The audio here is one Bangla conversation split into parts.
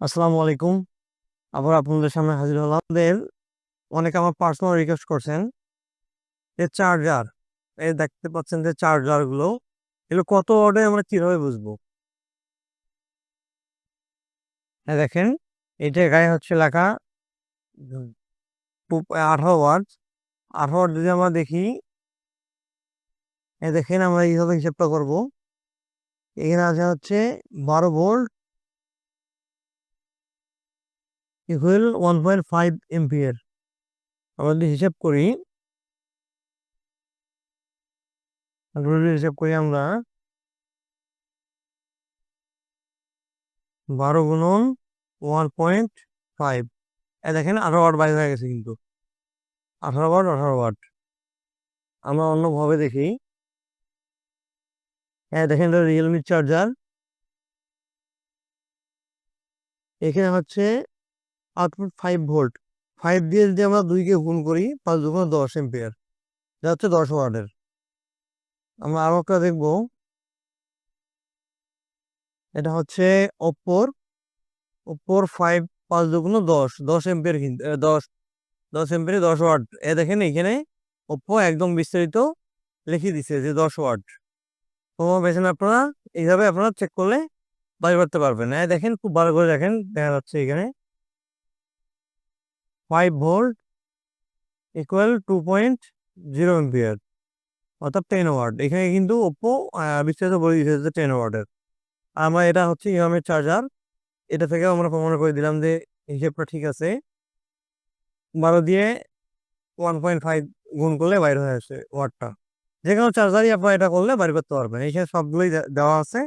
আসসালামু আলাইকুম। আবার আপনাদের সামনে হাজির হলাম। আমাদের অনেকে আমার পার্সোনাল রিকোয়েস্ট করছেন। যে চার্জার এই দেখতে পাচ্ছেন যে চার্জারগুলো। এগুলো কত ওয়ার্ডে আমরা কীভাবে বুঝব? হ্যাঁ দেখেন এটা গায়ে হচ্ছে লেখা আঠারো ওয়ার্ড আঠারো ওয়ার্ড যদি আমরা দেখি এ দেখেন আমরা এইভাবে হিসেবটা করব। এখানে আছে হচ্ছে বারো volt equal one point five ampere আমরা যদি হিসাব করি হিসাব করি আমরা বারো গুণন ওয়ান পয়েন্ট ফাইভ এ দেখেন আঠারো ওয়াট বাইর হয়ে গেছে কিন্তু। আঠারো ওয়াট আঠারো ওয়াট আমরা অন্যভাবে দেখি। হ্যাঁ দেখেন রিয়েলমি চার্জার এখানে হচ্ছে আউটপুট ফাইভ ভোল্ট ফাইভ দিয়ে যদি আমরা দুইকে গুণ করি, পাঁচ দুগুণ দশ এম্পিয়ার যা হচ্ছে দশ ওয়ার্ডের আমরা আরও একটা দেখব। এটা হচ্ছে ওপ্পোর ওপ্পোর ফাইভ পাঁচ দুগুণ দশ। দশ এম্পিয়ার কিন্তু দশ। দশ এম্পিয়ারে দশ ওয়াট। এ দেখেন এখানে ওপ্পো একদম বিস্তারিত লিখে দিছে যে দশ ওয়াট। তোমার পেছনে আপনারা এইভাবে আপনারা চেক করলে বাড়ি করতে পারবেন। হ্যাঁ দেখেন খুব ভালো করে দেখেন, দেখা যাচ্ছে এখানে five volt equal to point zero ampere অর্থাৎ টেন ওয়ার্ড এখানে কিন্তু ওপো বিস্তারিত বলে দিয়েছে টেন ওয়ার্ডের আমরা এটা হচ্ছে ইএমের চার্জার এটা থেকে আমরা প্রমাণ করে দিলাম যে হিসেবটা ঠিক আছে। বারো দিয়ে ওয়ান পয়েন্ট ফাইভ গুণ করলে বাইর হয়ে আসে ওয়ার্ডটা যে কোনো চার্জারই আপনার এটা করলে বাইর করতে পারবেন। এইখানে সবগুলোই দেওয়া আছে।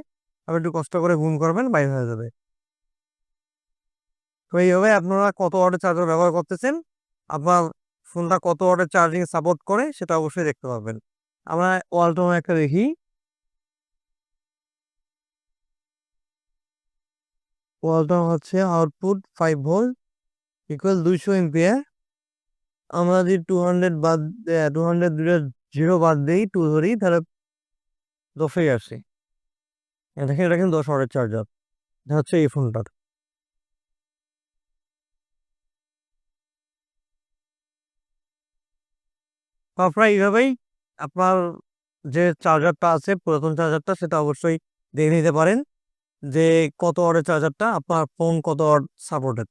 আপনি একটু কষ্ট করে গুণ করবেন, বাইর হয়ে যাবে। তো এইভাবে আপনারা কত ওয়াটের চার্জার ব্যবহার করতেছেন, আপনার ফোনটা কত ওয়াটের চার্জিং সাপোর্ট করে সেটা অবশ্যই দেখতে পাবেন আমরা ওয়ালটন একটা দেখি। ওয়ালটন হচ্ছে আউটপুট ফাইভ ভোল্ট ইকুয়াল দুইশো এমপিয়ার আমরা যদি টু হান্ড্রেড বাদ টু হান্ড্রেড দুটো জিরো বাদ দিই টু ধরি, তাহলে দশেই আসে। দেখেন, এটা কিন্তু দশ ওয়াটের চার্জার এটা হচ্ছে এই ফোনটার আপনারা এইভাবেই আপনার যে চার্জারটা আছে পুরাতন চার্জারটা সেটা অবশ্যই দেখে নিতে পারেন যে কত ওয়ার্ডের চার্জারটা, আপনার ফোন কত ওয়ার্ড সাপোর্টেড